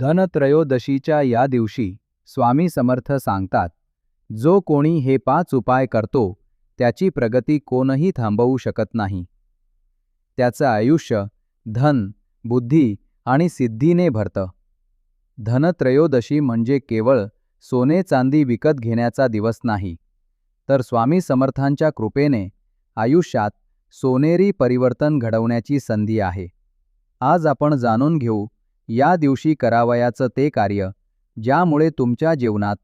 धनत्रयोदशीच्या या दिवशी स्वामी समर्थ सांगतात जो कोणी हे पाच उपाय करतो त्याची प्रगती कोणही थांबवू शकत नाही. त्याचं आयुष्य धन बुद्धी आणि सिद्धीने भरतं. धनत्रयोदशी म्हणजे केवळ सोने चांदी विकत घेण्याचा दिवस नाही. तर स्वामी समर्थांच्या कृपेने आयुष्यात सोनेरी परिवर्तन घडवण्याची संधी आहे. आज आपण जाणून घेऊ या दिवशी करावयाचं ते कार्य ज्यामुळे तुमच्या जीवनात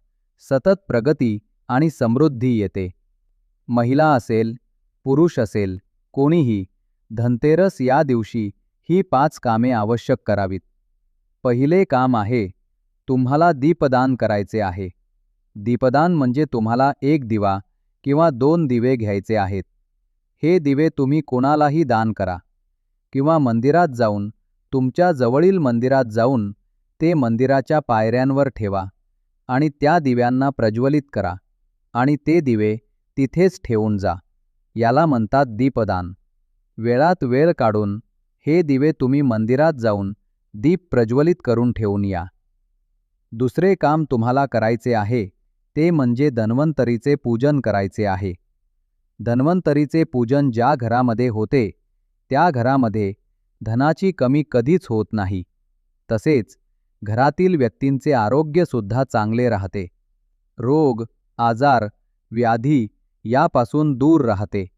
सतत प्रगती आणि समृद्धी येते. महिला असेल पुरुष असेल कोणीही धनतेरस या दिवशी ही पाच कामे आवश्यक करावीत. पहिले काम आहे तुम्हाला दीपदान करायचे आहे. दीपदान म्हणजे तुम्हाला एक दिवा किंवा दोन दिवे घ्यायचे आहेत. हे दिवे तुम्ही कोणालाही दान करा. किंवा मंदिरात जाऊन तुमच्या जवळील मंदिरात जाऊन ते मंदिराच्या पायऱ्यांवर ठेवा आणि त्या दिव्यांना प्रज्वलित करा आणि ते दिवे तिथेच ठेवून जा याला म्हणतात दीपदान. वेळात वेळ काढून हे दिवे तुम्ही मंदिरात जाऊन दीप प्रज्वलित करून ठेवून या. दुसरे काम तुम्हाला करायचे आहे ते म्हणजे धन्वंतरीचे पूजन करायचे आहे. धन्वंतरीचे पूजन ज्या घरामध्ये होते त्या घरामध्ये धनाची कमी कधीच होत नाही. तसेच घरातील व्यक्तींचे आरोग्यसुद्धा चांगले राहते. रोग आजार व्याधी यापासून दूर राहते.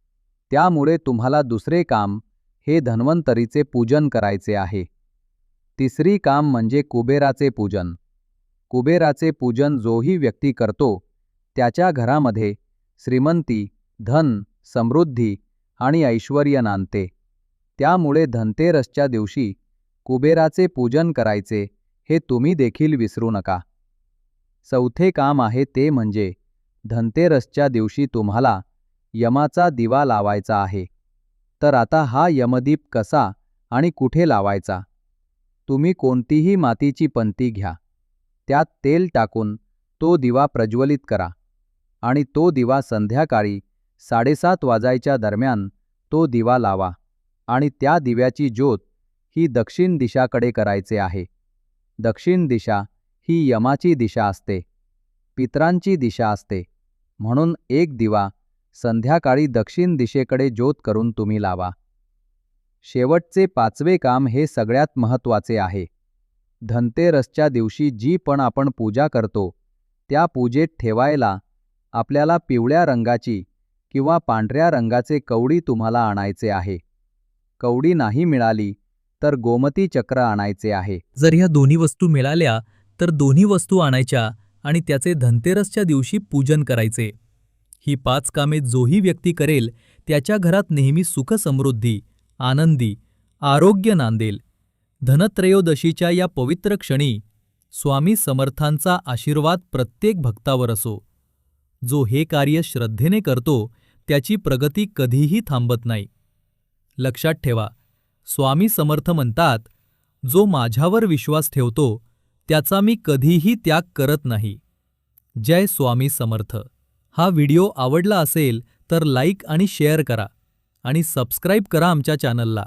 त्यामुळे तुम्हाला दुसरे काम हे धन्वंतरीचे पूजन करायचे आहे. तिसरी काम म्हणजे कुबेराचे पूजन. कुबेराचे पूजन जोही व्यक्ती करतो त्याच्या घरामध्ये श्रीमंती धन समृद्धी आणि ऐश्वर्य नांदते. त्यामुळे धनतेरसच्या दिवशी कुबेराचे पूजन करायचे हे तुम्ही देखील विसरू नका. चौथे काम आहे ते म्हणजे धनतेरसच्या दिवशी तुम्हाला यमाचा दिवा लावायचा आहे. तर आता हा यमदीप कसा आणि कुठे लावायचा? तुम्ही कोणतीही मातीची पंती घ्या. त्यात तेल टाकून तो दिवा प्रज्वलित करा आणि तो दिवा संध्याकाळी साडेसात वाजायच्या दरम्यान तो दिवा लावा. आणि त्या दिव्याची ज्योत ही दक्षिण दिशाकडे करायचे आहे. दक्षिण दिशा ही यमाची दिशा असते. पित्रांची दिशा असते. म्हणून एक दिवा संध्याकाळी दक्षिण दिशेकडे ज्योत करून तुम्ही लावा. शेवटचे पाचवे काम हे सगळ्यात महत्त्वाचे आहे. धनतेरसच्या दिवशी जी पण आपण पूजा करतो त्या पूजेत ठेवायला आपल्याला पिवळ्या रंगाची किंवा पांढऱ्या रंगाचे कवडी तुम्हाला आणायचे आहे. कवडी नाही मिळाली तर गोमती चक्र आणायचे आहे. जर ह्या दोन्ही वस्तू मिळाल्या तर दोन्ही वस्तू आणायच्या आणि त्याचे धनतेरसच्या दिवशी पूजन करायचे. ही पाच कामे जोही व्यक्ती करेल त्याच्या घरात नेहमी सुखसमृद्धी आनंदी आरोग्य नांदेल. धनत्रयोदशीच्या या पवित्र क्षणी स्वामी समर्थांचा आशीर्वाद प्रत्येक भक्तावर असो. जो हे कार्य श्रद्धेने करतो त्याची प्रगती कधीही थांबत नाही. लक्षात ठेवा. स्वामी समर्थ म्हणतात जो माझ्यावर विश्वास ठेवतो त्याचा मी कधीही त्याग करत नाही. जय स्वामी समर्थ. हा व्हिडिओ आवडला असेल तर लाईक आणि शेअर करा आणि सबस्क्राईब करा आमच्या चॅनलला.